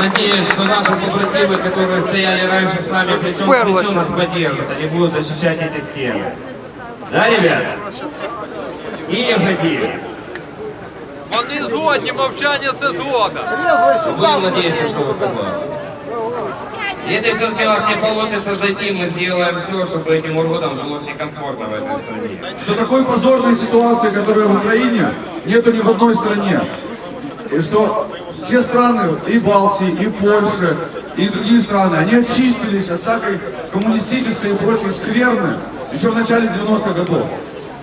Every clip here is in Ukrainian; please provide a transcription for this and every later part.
надеюсь, что наши побратимы, которые стояли раньше с нами Перло плечу, нас поддержат. Они будут защищать эти стены. Да, ребята? И Вадим. Вони згодні, мовчання це згода. Будем надеяться, что вы согласны. Если все-таки у нас не получится зайти, мы сделаем все, чтобы этим уродам жилось некомфортно в этой стране. что такой позорной ситуации, которая в Украине, нету ни в одной стране. И что все страны, и Балтии, и Польши, и другие страны, они очистились от всякой коммунистической и прочей скверны еще в начале 90-х годов.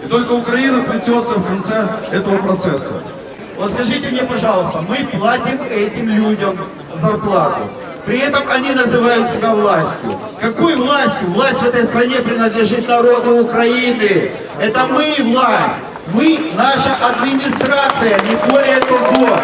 И только Украина плетется в конце этого процесса. Вот скажите мне, пожалуйста, мы платим этим людям зарплату. При этом они называют себя властью. Какой властью? Власть в этой стране принадлежит народу Украины. Это мы власть. Вы наша администрация, не более того.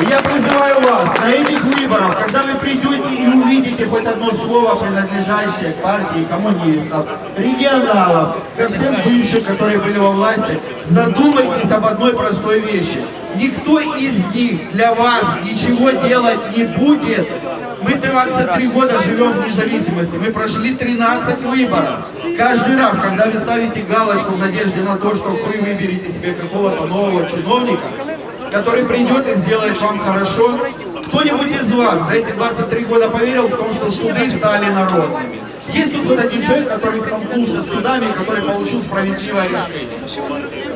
И я призываю вас на этих выборах, когда вы придете и увидите хоть одно слово, принадлежащее к партии коммунистов, регионалов, ко всем бывшим, которые были во власти, задумайтесь об одной простой вещи. Никто из них для вас ничего делать не будет. Мы 23 года живем в независимости. Мы прошли 13 выборов. Каждый раз, когда вы ставите галочку в надежде на то, что вы выберете себе какого-то нового чиновника, который придет и сделает вам хорошо. Кто-нибудь из вас за эти 23 года поверил в том, что суды стали народными? Есть тут хоть один человек, который столкнулся с судами, который получил справедливое решение?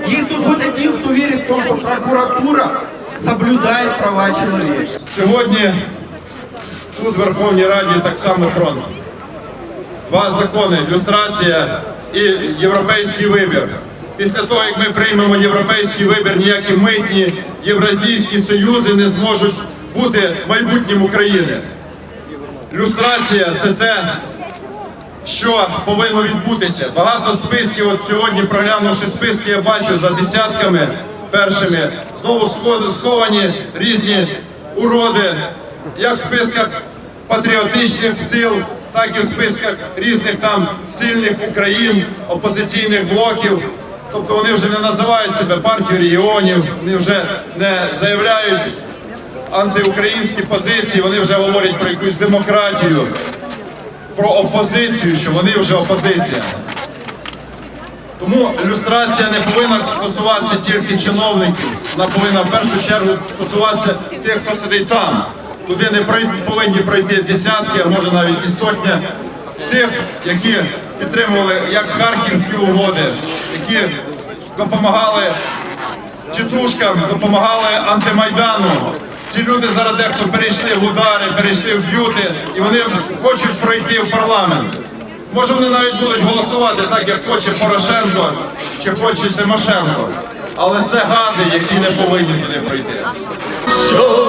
Есть тут хоть один, кто верит в том, что прокуратура соблюдает права человека? Сьогодні тут в Верховній Раді так само фронт. Два закони люстрація і європейський вибір. Після того, як ми приймемо європейський вибір, ніякі митні євразійські союзи не зможуть бути майбутнім України. Люстрація це те, що повинно відбутися. Багато списків, от сьогодні проглянувши списки, я бачу за десятками першими, знову сховані різні уроди, як в списках патріотичних сил, так і в списках різних там сильних Україн, опозиційних блоків. Тобто вони вже не називають себе партією регіонів, вони вже не заявляють антиукраїнські позиції, вони вже говорять про якусь демократію про опозицію, що вони вже опозиція. Тому люстрація не повинна стосуватися тільки чиновників, вона повинна в першу чергу стосуватися тих, хто сидить там. Туди не повинні пройти десятки, а може навіть і сотня тих, які підтримували як харківські угоди, які допомагали тітушкам, допомагали антимайдану. Ці люди зараз дехто перейшли в удари, перейшли в б'юти, і вони хочуть пройти в парламент. Може вони навіть будуть голосувати так, як хоче Порошенко чи хоче Тимошенко. Але це гади, які не повинні туди пройти. Що